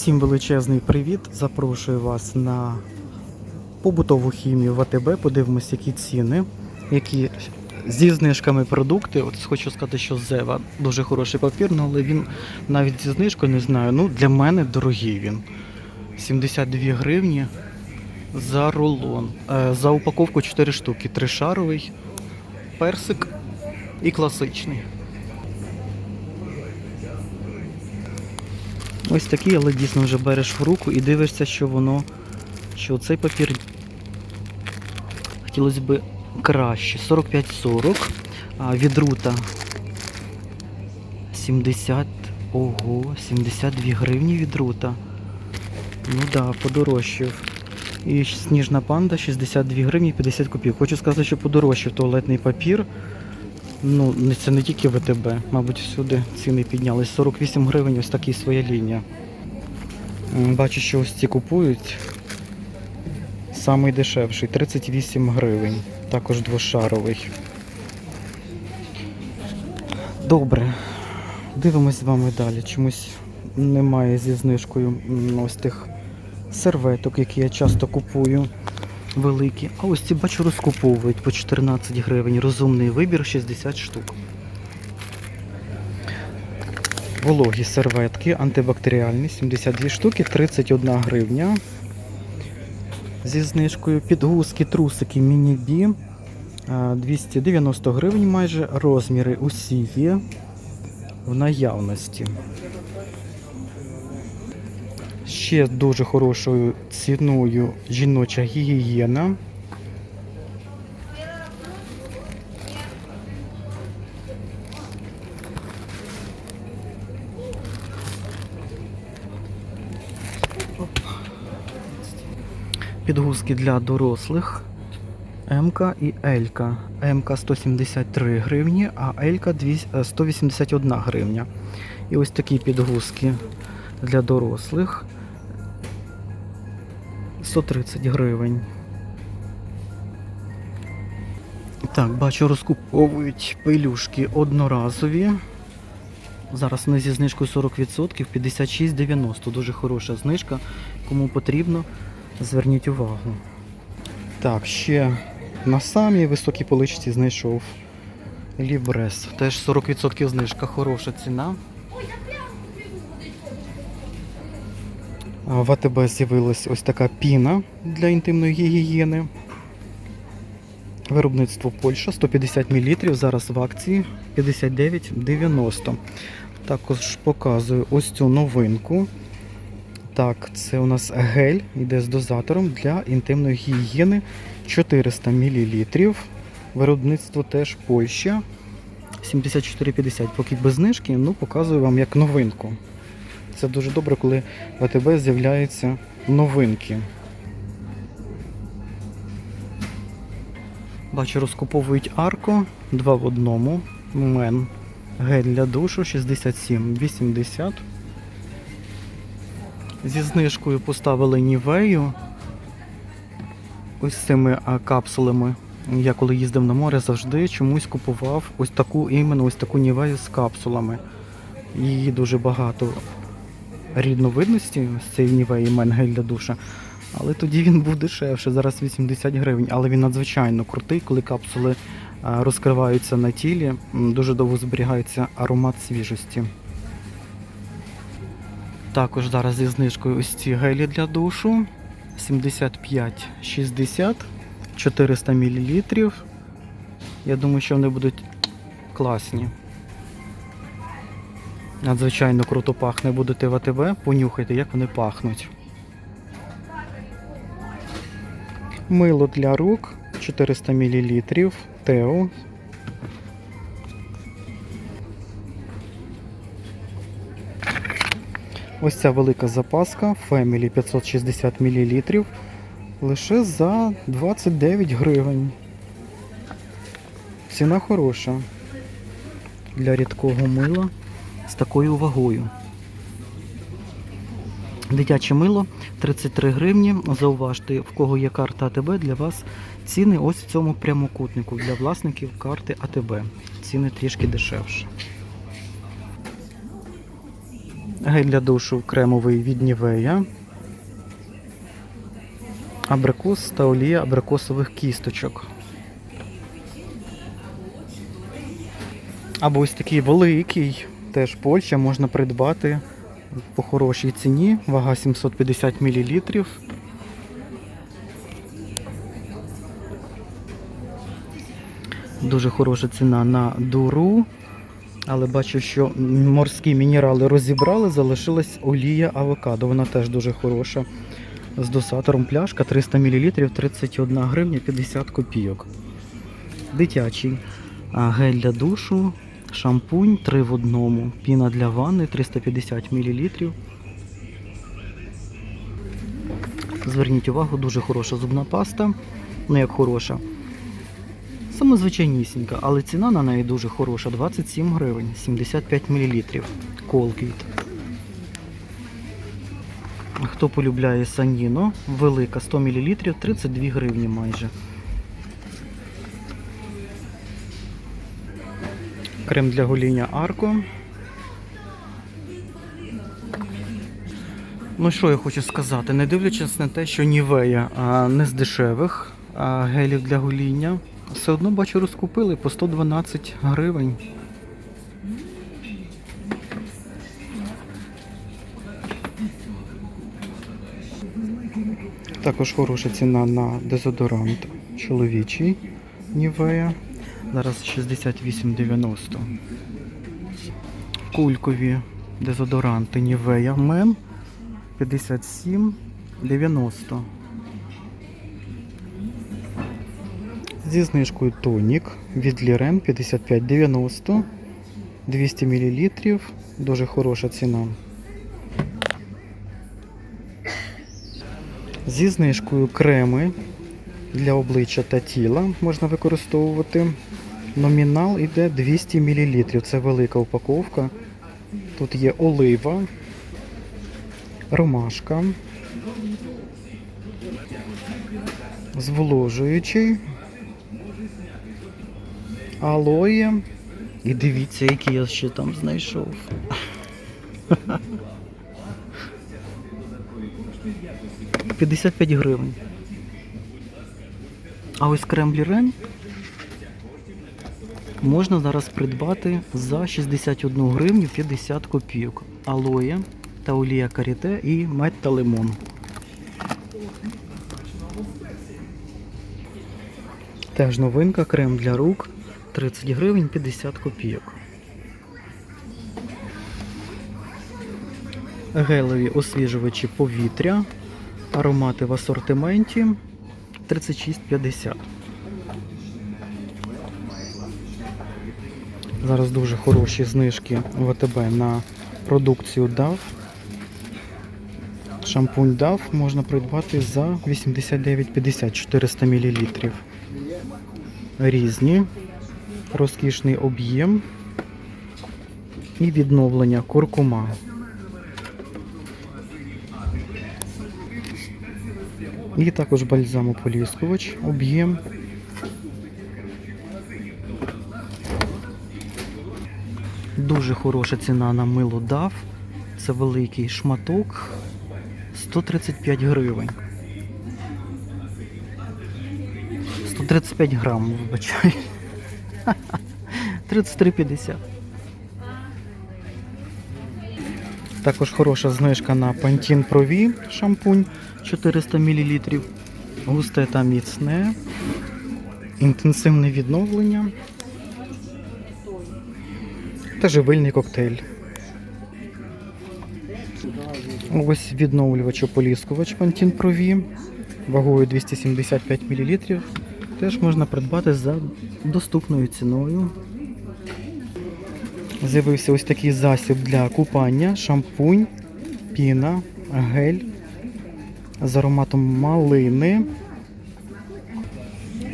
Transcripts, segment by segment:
Всім величезний привіт! Запрошую вас на побутову хімію в АТБ. Подивимось, які ціни, які зі знижками продукти. От хочу сказати, що Зева дуже хороший папір, ну, але він навіть зі знижкою не знаю. Ну, для мене дорогий він. 72 гривні за рулон. Е, За упаковку 4 штуки. Тришаровий, персик і класичний. Ось такий, але дійсно вже береш в руку і дивишся, що воно, що цей папір хотілося б краще. 45-40, а від рута 70, ого, 72 гривні від рута. Ну да, подорожчав. І сніжна панда 62 гривні 50 копійок. Хочу сказати, що подорожчав туалетний папір. Ну, це не тільки ВТБ, мабуть, всюди ціни піднялись. 48 гривень, ось такий своя лінія. Бачу, що ось ці купують. Самий дешевший 38 гривень. Також двошаровий. Добре. Дивимось з вами далі. Чомусь немає зі знижкою ось тих серветок, які я часто купую. Великі. А ось ці бачу розкуповують по 14 гривень. Розумний вибір 60 штук. Вологі серветки антибактеріальні 72 штуки, 31 гривня. Зі знижкою підгузки, трусики міні-бі. 290 гривень майже. Розміри усі є в наявності. Ще дуже хорошою ціною жіноча гігієна. Підгузки для дорослих. МК і Елька. МК 173 гривні, а Елька 200 е, 181 гривня. І ось такі підгузки для дорослих. 130 гривень. Так, бачу, розкуповують пилюшки одноразові. Зараз вони зі знижкою 40%, 56,90. Дуже хороша знижка. Кому потрібно, зверніть увагу. Так, ще на самій високій поличці знайшов Лібрес. Теж 40% знижка, хороша ціна. В АТБ з'явилась ось така піна для інтимної гігієни. Виробництво Польща 150 мл, зараз в акції 59,90. Також показую ось цю новинку. Так, це у нас гель, йде з дозатором для інтимної гігієни 400 мл. Виробництво теж Польща 74,50. Поки без знижки, ну показую вам як новинку. Це дуже добре, коли в АТБ з'являються новинки. Бачу, розкуповують арко 2 в одному. Мен. Гель для душу 67,80. Зі знижкою поставили нівею. Ось з цими капсулами. Я коли їздив на море, завжди чомусь купував ось таку іменно ось таку нівею з капсулами. Її дуже багато рідновидності, ось цієї нівеї мен гель для душа. Але тоді він був дешевше, зараз 80 гривень. Але він надзвичайно крутий, коли капсули розкриваються на тілі, дуже довго зберігається аромат свіжості. Також зараз зі знижкою ось ці гелі для душу 75-60, 400 мл. Я думаю, що вони будуть класні. Надзвичайно круто пахне. Будете в АТБ, понюхайте, як вони пахнуть. Мило для рук 400 мл. Тео. Ось ця велика запаска Family 560 мл. Лише за 29 гривень. Ціна хороша для рідкого мила з такою вагою. Дитяче мило 33 гривні. Зауважте, в кого є карта АТБ, для вас ціни ось в цьому прямокутнику. Для власників карти АТБ. Ціни трішки дешевше. Гель для душу кремовий від Нівея. Абрикос та олія абрикосових кісточок. Або ось такий великий, теж Польща, можна придбати по хорошій ціні. Вага 750 мл. Дуже хороша ціна на дуру. Але бачу, що морські мінерали розібрали, залишилась олія авокадо. Вона теж дуже хороша. З досатором пляшка 300 мл 31 гривня 50 копійок. Дитячий гель для душу, шампунь 3 в одному, піна для ванни 350 мл. Зверніть увагу, дуже хороша зубна паста. Ну як хороша. Саме звичайнісінька, але ціна на неї дуже хороша 27 гривень, 75 мл. Колквіт. Хто полюбляє саніно, велика 100 мл, 32 гривні майже. Крем для гоління Арко. Ну що я хочу сказати, не дивлячись на те, що Нівея не з дешевих а, гелів для гоління, все одно бачу розкупили по 112 гривень. Також хороша ціна на дезодорант чоловічий Нівея. Зараз 68,90. Кулькові дезодоранти Нівея Мен 57,90. Зі знижкою тонік від Лірен 55,90. 200 мл. Дуже хороша ціна. Зі знижкою креми для обличчя та тіла можна використовувати. Номінал іде 200 мл. Це велика упаковка. Тут є олива, ромашка, зволожуючий, алоє. І дивіться, який я ще там знайшов. П'ятдесят п'ять гривень. А ось крем Лірен можна зараз придбати за 61 гривню 50 копійок. Алоє та олія каріте і мед та лимон. Теж новинка, крем для рук 30 гривень 50 копійок. Гелеві освіжувачі повітря. Аромати в асортименті 36,50. Зараз дуже хороші знижки в АТБ на продукцію DAF. Шампунь DAF можна придбати за 89,50 400 мл. Різні, розкішний об'єм і відновлення куркума. І також бальзамополіскувач, об'єм. Дуже хороша ціна на мило DAF. Це великий шматок. 135 гривень. 135 грам, вибачаю. 33,50. Також хороша знижка на Pantene Pro V шампунь 400 мл. Густе та міцне. Інтенсивне відновлення. Та живильний коктейль. Ось відновлювач ополіскувач Pantene Pro V вагою 275 мл. Теж можна придбати за доступною ціною. З'явився ось такий засіб для купання, шампунь, піна, гель з ароматом малини,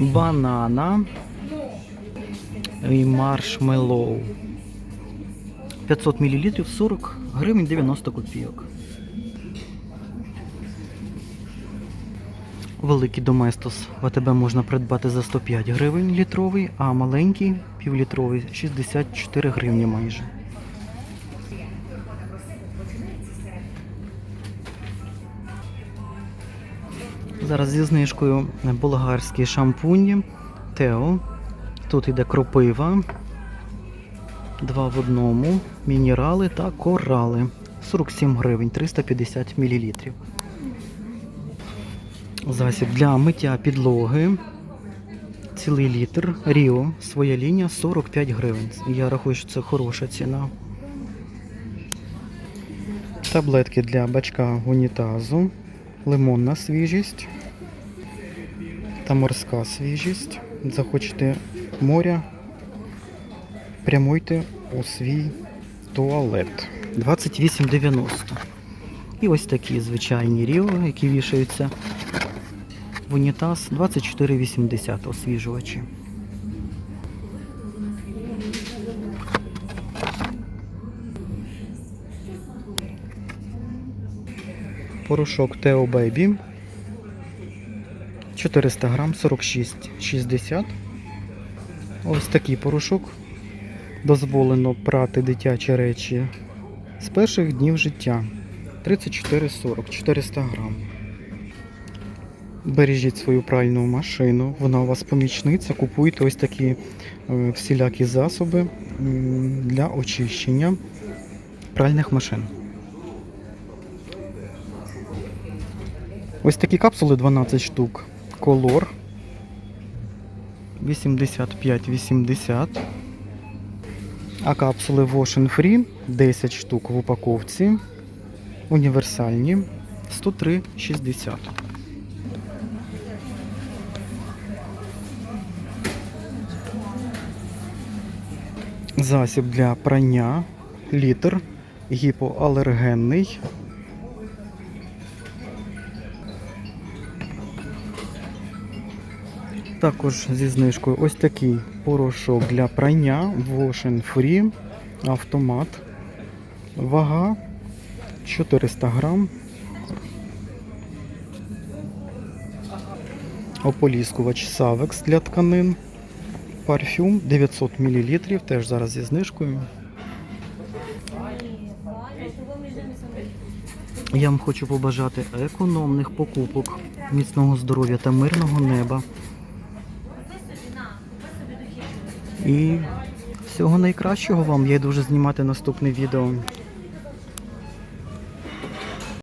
банана і маршмеллоу. 500 мл 40 гривень 90 копійок. Великий доместос ВТБ можна придбати за 105 гривень літровий, а маленький півлітровий 64 гривні майже. Зараз зі знижкою болгарські шампуні, Тео. Тут йде кропива. Два в одному. Мінерали та корали. 47 гривень, 350 мл. Засіб для миття підлоги. Цілий літр. Ріо. Своя лінія 45 гривень. Я рахую, що це хороша ціна. Таблетки для бачка унітазу. Лимонна свіжість та морська свіжість. Захочете моря, прямуйте у свій туалет. 28,90. І ось такі звичайні ріо, які вішаються в унітаз 24,80 освіжувачі. Порошок Тео Бейбі 400 грам 46,60. Ось такий порошок. Дозволено прати дитячі речі з перших днів життя. 34,40, 400 грам. Бережіть свою пральну машину, вона у вас помічниця. Купуйте ось такі е, всілякі засоби для очищення пральних машин. Ось такі капсули 12 штук. Колор 85-80. А капсули Wash Free 10 штук в упаковці. Універсальні 103,60. Засіб для прання літр гіпоалергенний Також зі знижкою ось такий порошок для прання Wash Free автомат. Вага 400 грам. Ополіскувач Savex для тканин. Парфюм 900 мл, теж зараз зі знижкою. Я вам хочу побажати економних покупок, міцного здоров'я та мирного неба. І всього найкращого вам. Я йду вже знімати наступне відео.